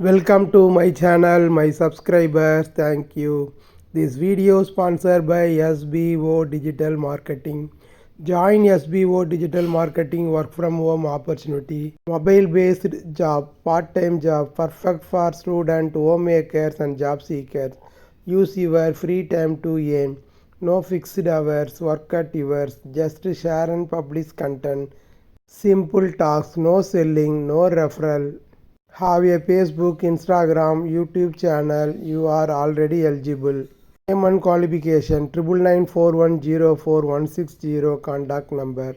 Welcome to my channel, my subscribers. Thank you. This video sponsored by SBO Digital Marketing. Join SBO Digital Marketing work from home opportunity. Mobile based job, part time job, perfect for student, homemakers, and job seekers. Use your free time to earn. No fixed hours, work at yours. Just share and publish content. Simple tasks, no selling, no referral. Have a Facebook, Instagram, YouTube channel. You are already eligible. Name and qualification triple nine four one zero four one six zero contact number.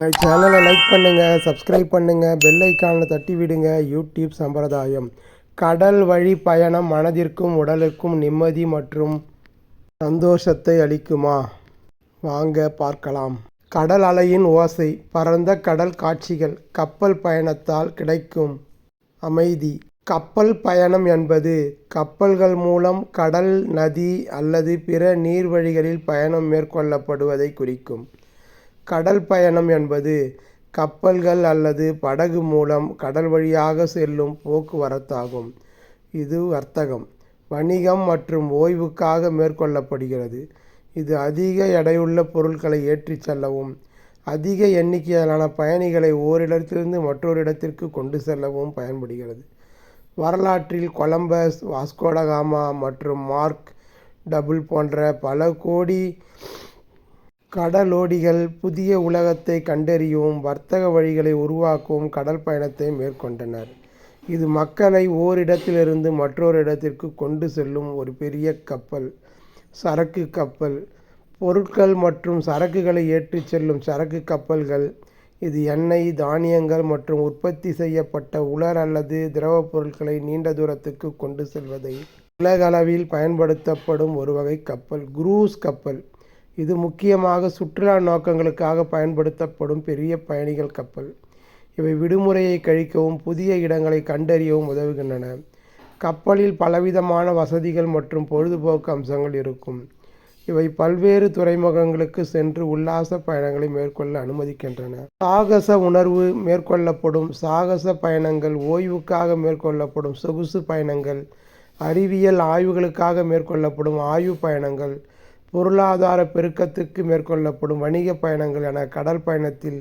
சேனலை like பண்ணுங்க subscribe பண்ணுங்க bell ஐக்கானில் தட்டி விடுங்க. YouTube சம்பிரதாயம். கடல் வழி பயணம் மனதிற்கும் உடலுக்கும் நிம்மதி மற்றும் சந்தோஷத்தை அளிக்குமா? வாங்க பார்க்கலாம். கடல் அலையின் ஓசை பரந்த கடல் காட்சிகள் கப்பல் பயணத்தால் கிடைக்கும் அமைதி. கப்பல் பயணம் என்பது கப்பல்கள் மூலம் கடல் நதி அல்லது பிற நீர்வழிகளில் பயணம் மேற்கொள்ளப்படுவதை குறிக்கும். கடல் பயணம் என்பது கப்பல்கள் அல்லது படகு மூலம் கடல் வழியாக செல்லும் போக்குவரத்தாகும். இது வர்த்தகம். வணிகம் மற்றும் ஓய்வுக்காக மேற்கொள்ளப்படுகிறது. இது அதிக எடையுள்ள பொருட்களை ஏற்றிச் செல்லவும் அதிக எண்ணிக்கையிலான பயணிகளை ஓரிடத்திலிருந்து மற்றொரு இடத்திற்கு கொண்டு செல்லவும் பயன்படுகிறது. வரலாற்றில் கொலம்பஸ் வாஸ்கோடகாமா மற்றும் மார்க் டபுள் போன்ற பல கோடி கடலோடிகள் புதிய உலகத்தை கண்டறியவும் வர்த்தக வழிகளை உருவாக்கவும் கடல் பயணத்தை மேற்கொண்டனர். இது மக்களை ஓரிடத்திலிருந்து மற்றொரு இடத்திற்கு கொண்டு செல்லும் ஒரு பெரிய கப்பல் சரக்கு கப்பல். பொருட்கள் மற்றும் சரக்குகளை ஏற்றிச் செல்லும் சரக்கு கப்பல்கள். இது எண்ணெய் தானியங்கள் மற்றும் உற்பத்தி செய்யப்பட்ட உலர் அல்லது திரவப் பொருட்களை நீண்ட தூரத்துக்கு கொண்டு செல்வதை உலகளவில் பயன்படுத்தப்படும் ஒரு வகை கப்பல் குரூஸ் கப்பல். இது முக்கியமாக சுற்றுலா நோக்கங்களுக்காக பயன்படுத்தப்படும் பெரிய பயணிகள் கப்பல். இவை விடுமுறையை கழிக்கவும் புதிய இடங்களை கண்டறியவும் உதவுகின்றன. கப்பலில் பலவிதமான வசதிகள் மற்றும் பொழுதுபோக்கு அம்சங்கள் இருக்கும். இவை பல்வேறு துறைமுகங்களுக்கு சென்று உல்லாச பயணங்களை மேற்கொள்ள அனுமதிக்கின்றன. சாகச உணர்வு மேற்கொள்ளப்படும் சாகச பயணங்கள் ஓய்வுக்காக மேற்கொள்ளப்படும் சொகுசு பயணங்கள் அறிவியல் ஆய்வுகளுக்காக மேற்கொள்ளப்படும் ஆய்வு பயணங்கள் பொருளாதார பெருக்கத்துக்கு மேற்கொள்ளப்படும் வணிக பயணங்கள் என கடல் பயணத்தில்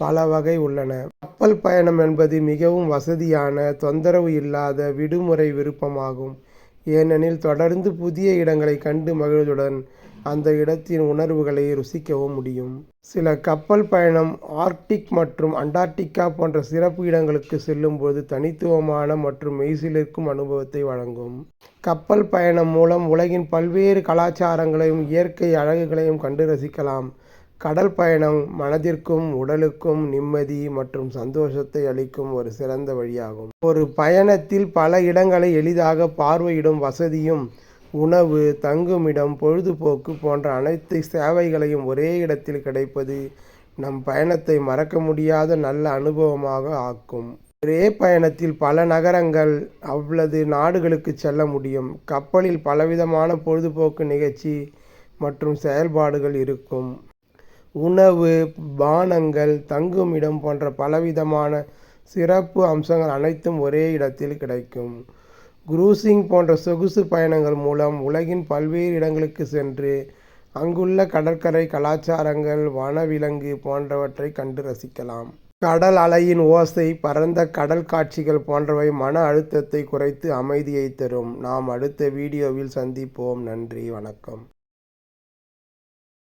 பல வகை உள்ளன. கப்பல் பயணம் என்பது மிகவும் வசதியான தொந்தரவு இல்லாத விடுமுறை விருப்பமாகும். ஏனெனில் தொடர்ந்து புதிய இடங்களை கண்டு மகிழ்வதுடன் அந்த இடத்தின் உணர்வுகளை ருசிக்கவும் முடியும். சில கப்பல் பயணம் ஆர்க்டிக் மற்றும் அண்டார்டிகா போன்ற சிறப்பு இடங்களுக்கு செல்லும்போது தனித்துவமான மற்றும் மெய்சிலிருக்கும் அனுபவத்தை வழங்கும். கப்பல் பயணம் மூலம் உலகின் பல்வேறு கலாச்சாரங்களையும் இயற்கை அழகுகளையும் கண்டு ரசிக்கலாம். கடல் பயணம் மனதிற்கும் உடலுக்கும் நிம்மதி மற்றும் சந்தோஷத்தை அளிக்கும் ஒரு சிறந்த வழியாகும். ஒரு பயணத்தில் பல இடங்களை எளிதாக பார்வையிடும் வசதியும் உணவு தங்குமிடம் பொழுதுபோக்கு போன்ற அனைத்து சேவைகளையும் ஒரே இடத்தில் கிடைப்பது நம் பயணத்தை மறக்க முடியாத நல்ல அனுபவமாக ஆக்கும். ஒரே பயணத்தில் பல நகரங்கள் அவ்வளது நாடுகளுக்கு செல்ல முடியும். கப்பலில் பலவிதமான பொழுதுபோக்கு நிகழ்ச்சி மற்றும் செயல்பாடுகள் இருக்கும். உணவு பானங்கள் தங்குமிடம் போன்ற பலவிதமான சிறப்பு அம்சங்கள் அனைத்தும் ஒரே இடத்தில் கிடைக்கும். குரூசிங் போன்ற சொகுசு பயணங்கள் மூலம் உலகின் பல்வேறு இடங்களுக்கு சென்று அங்குள்ள கடற்கரை கலாச்சாரங்கள் வனவிலங்கு போன்றவற்றை கண்டு ரசிக்கலாம். கடல் அலையின் ஓசை பரந்த கடல் காட்சிகள் போன்றவை மன அழுத்தத்தை குறைத்து அமைதியை தரும். நாம் அடுத்த வீடியோவில் சந்திப்போம். நன்றி. வணக்கம்.